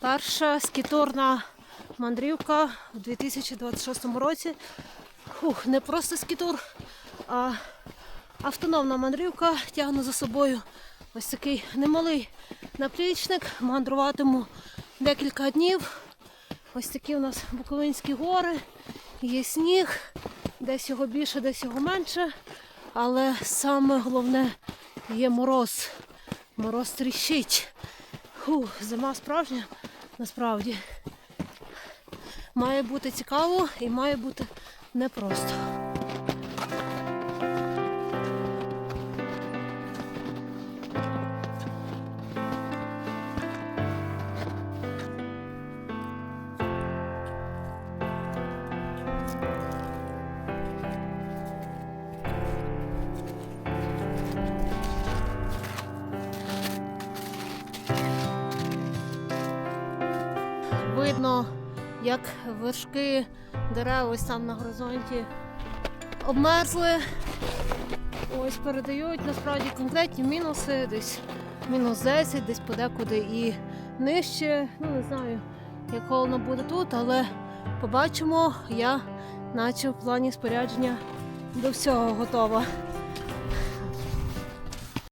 Перша скіторна мандрівка у 2026 році. Фух, не просто скітур, а автономна мандрівка. Тягну за собою ось такий немалий наплічник. Мандруватиму декілька днів. Ось такі у нас Буковинські гори, є сніг, десь його більше, десь його менше. Але саме головне є мороз. Мороз тріщить. Фу, зима справжня, насправді. Має бути цікаво і має бути непросто. Видно, як вершки дерев ось там на горизонті обмерзли. Ось передають насправді конкретні мінуси, десь мінус 10, десь подекуди і нижче. Ну не знаю, як холодно буде тут, але побачимо, я наче в плані спорядження до всього готова.